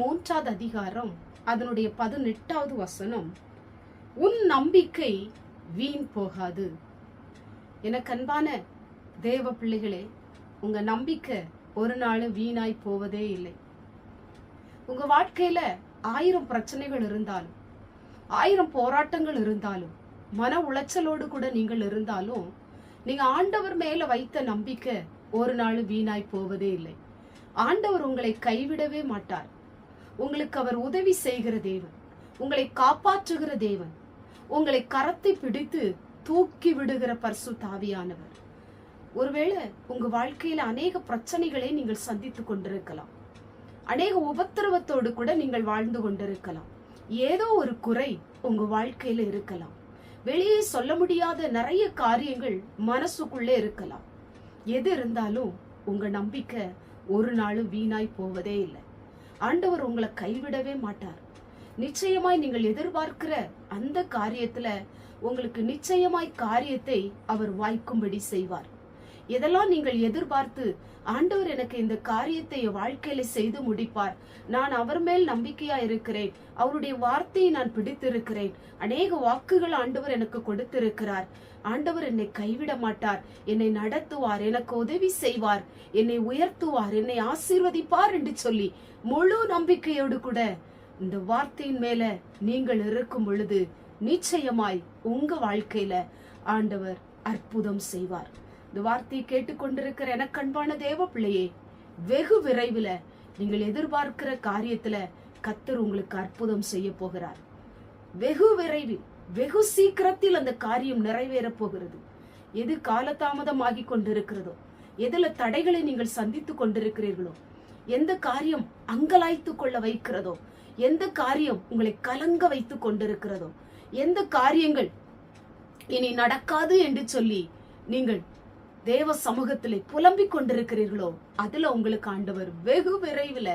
மூன்றாவது அதிகாரம் அதனுடைய பதினெட்டாவது வசனம். உன் நம்பிக்கை வீண் போகாது. எனக்கு அன்பான தேவ பிள்ளைகளே உங்க நம்பிக்கை ஒரு நாள் வீணாய் போவதே இல்லை. உங்க வாழ்க்கையில ஆயிரம் பிரச்சனைகள் இருந்தாலும் ஆயிரம் போராட்டங்கள் இருந்தாலும் மன உளைச்சலோடு கூட நீங்கள் இருந்தாலும் நீங்க ஆண்டவர் மேல வைத்த நம்பிக்கை ஒரு நாள் வீணாய் போவதே இல்லை. ஆண்டவர் உங்களை கைவிடவே மாட்டார். உங்களுக்கு அவர் உதவி செய்கிற தேவன். உங்களை காப்பாற்றுகிற தேவன். உங்களை கரத்தை பிடித்து தூக்கி விடுகிற பரிசு தாவியானவர் ஒருவேளை உங்க வாழ்க்கையில அநேக பிரச்சனைகளை நீங்கள் சந்தித்துக் கொண்டிருக்கலாம். அநேக உபத்திரவத்தோடு கூட நீங்கள் வாழ்ந்து கொண்டிருக்கலாம். ஏதோ ஒரு குறை உங்க வாழ்க்கையில இருக்கலாம். வெளியே சொல்ல முடியாத நிறைய காரியங்கள் மனசுக்குள்ளே இருக்கலாம். எது இருந்தாலும் உங்க நம்பிக்கை ஒரு நாளும் வீணாய் போவதே இல்லை. ஆண்டவர் உங்களை கைவிடவே மாட்டார். நிச்சயமாய் நீங்கள் எதிர்பார்க்கிற அந்த காரியத்துல உங்களுக்கு நிச்சயமாய் காரியத்தை அவர் வாய்க்கும்படி செய்வார். எதெல்லாம் நீங்கள் எதிர்பார்த்து ஆண்டவர் எனக்கு இந்த காரியத்தை என் வாழ்க்கையில செய்து முடிப்பார். நான் அவர் மேல் நம்பிக்கையா இருக்கிறேன். அவருடைய வார்த்தையை நான் பிடித்திருக்கிறேன். அநேக வாக்குகள் ஆண்டவர் எனக்கு கொடுத்திருக்கிறார். ஆண்டவர் என்னை கைவிட மாட்டார். என்னை நடத்துவார். எனக்கு உதவி செய்வார். என்னை உயர்த்துவார். என்னை ஆசீர்வதிப்பார் என்று சொல்லி முழு நம்பிக்கையோடு கூட இந்த வார்த்தையின் மேல நீங்கள் இருக்கும் பொழுது நிச்சயமாய் உங்க வாழ்க்கையில ஆண்டவர் அற்புதம் செய்வார். இந்த வார்த்தையை கேட்டுக்கொண்டிருக்கிற எனக்கு அன்பான தேவ பிள்ளையே வெகு விரைவில் நீங்கள் எதிர்பார்க்கிற காரியத்துல கத்தர் உங்களுக்கு அற்புதம் செய்ய போகிறார். வெகு விரைவில் வெகு சீக்கிரத்தில் அந்த காரியம் நிறைவேறப் போகிறது. எது காலதாமதமாகி கொண்டிருக்கிறதோ எதுல தடைகளை நீங்கள் சந்தித்து கொண்டிருக்கிறீர்களோ எந்த காரியம் அங்கலாய்த்து கொள்ள வைக்கிறதோ எந்த காரியம் உங்களை கலங்க வைத்துக் கொண்டிருக்கிறதோ எந்த காரியங்கள் இனி நடக்காது என்று சொல்லி நீங்கள் தேவ சமூகத்திலே புலம்பிக் கொண்டிருக்கிறீர்களோ அதுல உங்களுக்கு ஆண்டவர் வெகு விரைவில்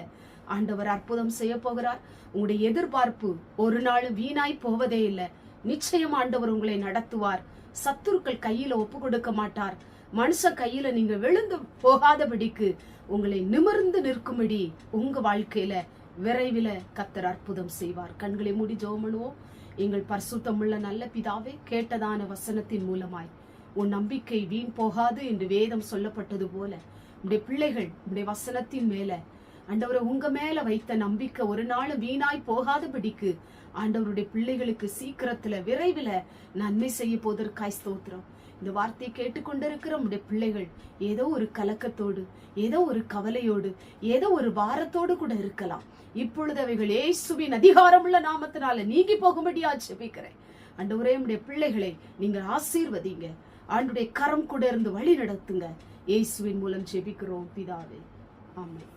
ஆண்டவர் அற்புதம் செய்ய போகிறார். உங்களுடைய எதிர்பார்ப்பு ஒரு நாள் வீணாய் போவதே இல்லை. நிச்சயம் ஆண்டவர் உங்களை நடத்துவார். சத்துருக்கள் கையில ஒப்பு கொடுக்க மாட்டார். மனுஷ கையில நீங்க விழுந்து போகாதபடிக்கு உங்களை நிமிர்ந்து நிற்கும்படி உங்க வாழ்க்கையில விரைவில் கத்தர் அற்புதம் செய்வார். கண்களை மூடி ஜோமனுவோம் எங்கள் பரிசுத்தமுள்ள நல்ல பிதாவே கேட்டதான வசனத்தின் மூலமாய் உன் நம்பிக்கை வீண் போகாது என்று வேதம் சொல்லப்பட்டது போல. உடைய பிள்ளைகள் உடைய வசனத்தின் மேல. ஆண்டவரை உங்க மேல வைத்த நம்பிக்கை ஒரு நாள் வீணாய் போகாதபடிக்கு ஆண்டவருடைய பிள்ளைகளுக்கு சீக்கிரத்துல விரைவில் நன்மை செய்ய போவதற்காய் ஸ்தோத்திரம். இந்த வார்த்தையை கேட்டுக்கொண்டிருக்கிற உடைய பிள்ளைகள் ஏதோ ஒரு கலக்கத்தோடு ஏதோ ஒரு கவலையோடு ஏதோ ஒரு வாரத்தோடு கூட இருக்கலாம். இப்பொழுது அவைகள் ஏசுவின் அதிகாரமுள்ள நாமத்தினால நீங்கி போகும்படியா ஜெபிக்கிறேன். அண்டவரே உடைய பிள்ளைகளை நீங்கள் ஆசீர்வதிங்க. ஆண்டுடைய கரம் கூட இருந்து வழி நடத்துங்க. இயேசுவின் மூலம் ஜெபிக்கிறோம் பிதாவே. ஆமாம்